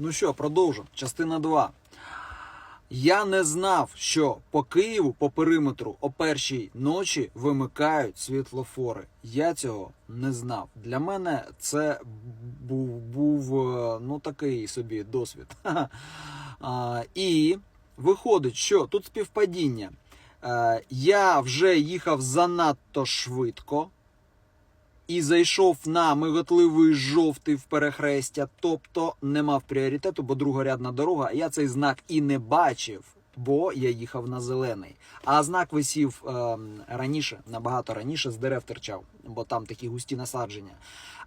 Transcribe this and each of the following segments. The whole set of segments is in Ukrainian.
Ну що, продовжу. Частина 2. Я не знав, що по Києву по периметру о першій ночі вимикають світлофори. Я цього не знав. Для мене це був, був е, ну такий собі досвід. А, і виходить, що тут співпадіння. Е, я вже їхав занадто швидко і зайшов на миготливий жовтий в перехрестя, тобто не мав пріоритету, бо другорядна дорога. Я цей знак і не бачив, бо я їхав на зелений. А знак висів е, раніше, набагато раніше, з дерев терчав, бо там такі густі насадження.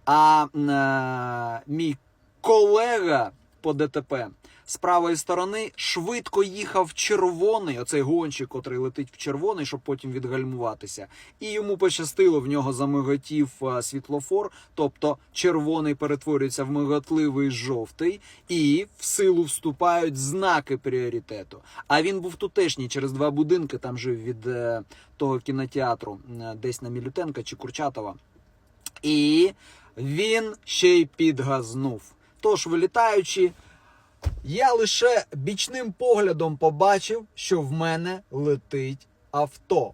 А е, мій колега по ДТП з правої сторони швидко їхав червоний, оцей гонщик, котрий летить в червоний, щоб потім відгальмуватися. І йому пощастило, в нього замиготів е, світлофор, тобто червоний перетворюється в миготливий жовтий, і в силу вступають знаки пріоритету. А він був тутешній через два будинки, там жив від е, того кінотеатру, е, десь на Мілютенка чи Курчатова. І він ще й підгазнув. Тож, вилітаючи, я лише бічним поглядом побачив, що в мене летить авто.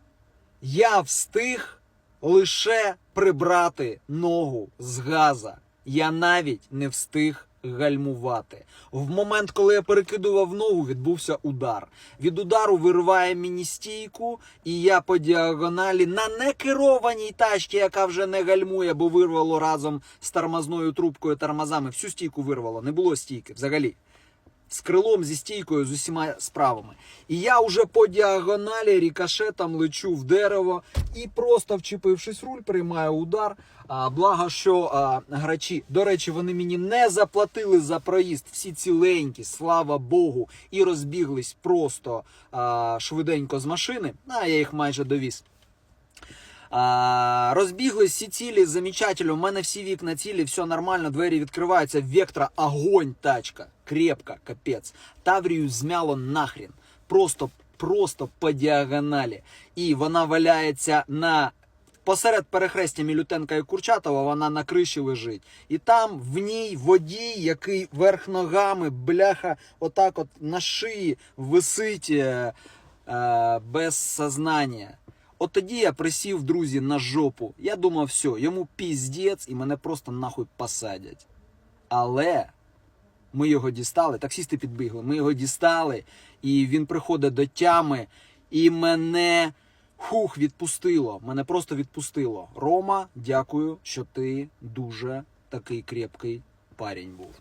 Я встиг лише прибрати ногу з газа. Я навіть не встиг гальмувати. В момент, коли я перекидував ногу, відбувся удар. Від удару вириває мені стійку, і я по діагоналі на некерованій тачці, яка вже не гальмує, бо вирвало разом з тормозною трубкою тормозами. Всю стійку вирвало, не було стійки взагалі з крилом, зі стійкою, з усіма справами. І я вже по діагоналі рікошетом лечу в дерево і просто вчепившись руль, приймаю удар. А, благо, що а, грачі, до речі, вони мені не заплатили за проїзд. Всі ціленькі, слава Богу, і розбіглись просто а, швиденько з машини. А я їх майже довіз. А, розбіглись всі цілі, замечательно. У мене всі вікна цілі, все нормально, двері відкриваються. Вектора, огонь, тачка. Крепка, капець. Таврію змяло нахрін. Просто, просто по діагоналі. І вона валяється на. Посеред перехрестя Мілютенка і Курчатова вона на криші лежить. І там в ній водій, який верх ногами, бляха, отак от на шиї висить е, е, без сознання. От тоді я присів, друзі, на жопу. Я думав, все, йому піздець і мене просто нахуй посадять. Але ми його дістали, таксісти підбігли, ми його дістали, і він приходить до тями, і мене хух відпустило. Мене просто відпустило. Рома, дякую, що ти дуже такий крепкий парень був.